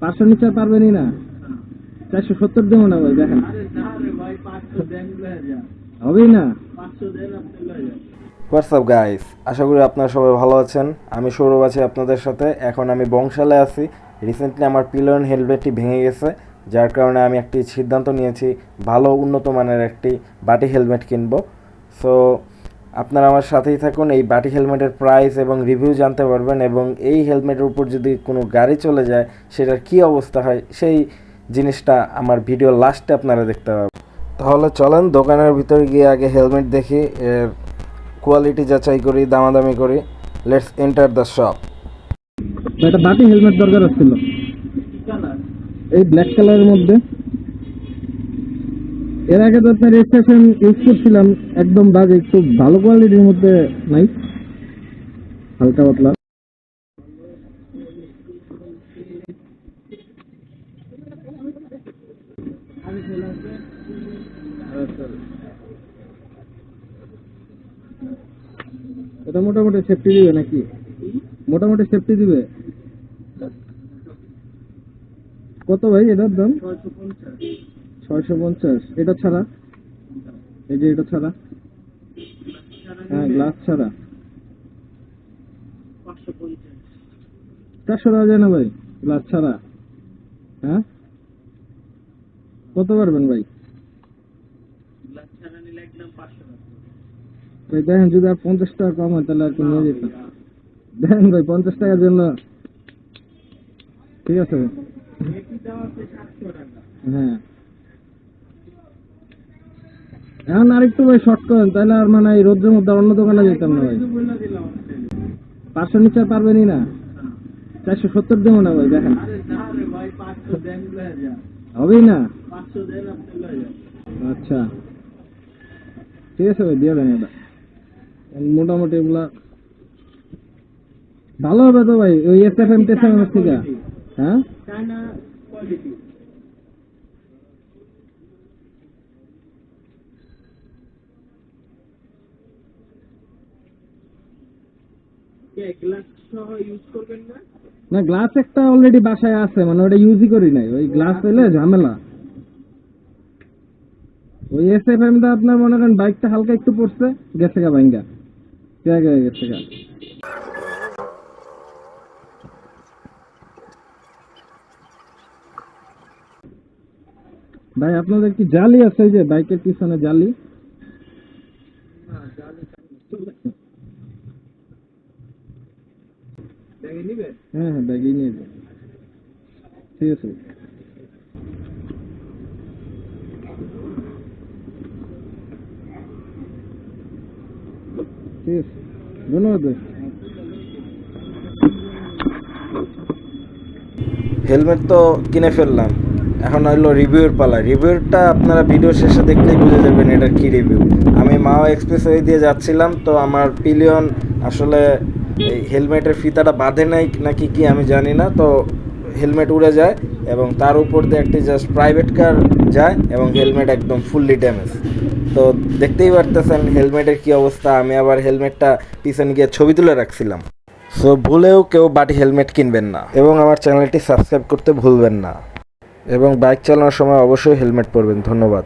পাঁচশো নিচে পারবেনই না। চারশো সত্তর দেবো না ভাই, দেখেন। হবেই না। হোয়াটসঅ্যাপ গাইস আশা করি আপনারা সবাই ভালো আছেন। আমি সৌরভ আছি আপনাদের সাথে। এখন আমি বংশালে আছি। রিসেন্টলি আমার পিলন হেলমেটটি ভেঙে গেছে, যার কারণে আমি একটি সিদ্ধান্ত নিয়েছি, ভালো উন্নত মানের একটি বাটি হেলমেট কিনবো। সো আপনারা আমার সাথেই থাকুন, এই বাটি হেলমেটের প্রাইস এবং রিভিউ জানতে পারবেন এবং এই হেলমেটের উপর যদি কোনো গাড়ি চলে যায়, সেটার কী অবস্থা হয়, সেই জিনিসটা আমার ভিডিও লাস্টে আপনারা দেখতে পাবেন। তাহলে চলেন, দোকানের ভিতরে গিয়ে আগে হেলমেট দেখি, এর কোয়ালিটি যাচাই করি, দামাদামি করি লেটস এন্টার দ্য শপ একটা বাটি হেলমেট দরকার ছিল এই ব্ল্যাক কালারের মধ্যে এর আগে তো আপনার রেজিস্ট্রেশন ইউজ করছিলাম একদম বাজে একটু ভালো কোয়ালিটির মধ্যে নাই। হালকা পাতলা। এটা মোটামুটি সেফটি দিবে নাকি? মোটামুটি সেফটি দিবে? কত ভাই এটার দাম? ছয়শো পঞ্চাশ এটা ছাড়া? এই যে এটা ছাড়া? হ্যাঁ গ্লাস ছাড়া। চারশো টাকা যায় না ভাই গ্লাস ছাড়া। হ্যাঁ? কত পারবেন ভাই? ভাই, দেখেন যদি আর পঞ্চাশ টাকা কম হয়, তাহলে আর কি নিয়ে যেতাম। দেখেন ভাই, পঞ্চাশ টাকার জন্য। ঠিক আছে হ্যাঁ। এখন আরেকটু ভাই শর্ট করেন, তাহলে আর মানে এই রোদ্রের মধ্যে অন্য দোকানে যেতাম না ভাই। পাঁচশো নিচে আর পারবেনই না। চারশো সত্তর দেবো না ভাই, দেখেন। হবেই না? আচ্ছা। ঠিক আছে ভাই, দিয়ে দেন এটা মোটামুটি এগুলা ভালো হবে তো ভাই, ওই এস এফ এম টেস এম থেকে। হ্যাঁ? না? গ্লাস একটা অলরেডি বাসায় আছে মানে ওটা ইউজই করি নাই। ওই গ্লাস পেলে ঝামেলা। ওই এস এফ এমটা আপনার মনে করেন বাইকটা হালকা একটু পড়ছে গেছে গা কে গেছে গা? ভাই আপনাদের কি জালি আছে যে বাইকের পিছনে জালি? হ্যাঁ হ্যাঁ ব্যাগই নিয়ে যাবে। ঠিক আছে। ঠিক আছে। ধন্যবাদ ভাই। হেলমেট তো কিনে ফেললাম। এখন হলো রিভিউর পালা রিভিউরটা আপনারা ভিডিও শেষে দেখলেই বুঝে যাবেন এটার কি রিভিউ আমি মাওয়া এক্সপ্রেসওয়ে দিয়ে যাচ্ছিলাম তো আমার পিলিয়ন আসলে এই হেলমেটের ফিতাটা বাঁধে নাই নাকি কি আমি জানি না, তো হেলমেট উড়ে যায় এবং তার উপর দিয়ে একটি জাস্ট প্রাইভেট কার যায় এবং হেলমেট একদম ফুললি ড্যামেজ তো দেখতেই পারতেছেন হেলমেটের কি অবস্থা, আমি আবার হেলমেটটা পিছনে গিয়ে ছবি তুলে রাখছিলাম। সো ভুলেও কেউ বাটি হেলমেট কিনবেন না এবং আমার চ্যানেলটি সাবস্ক্রাইব করতে ভুলবেন না। এবং বাইক চালানোর সময় অবশ্যই হেলমেট পরবেন, ধন্যবাদ।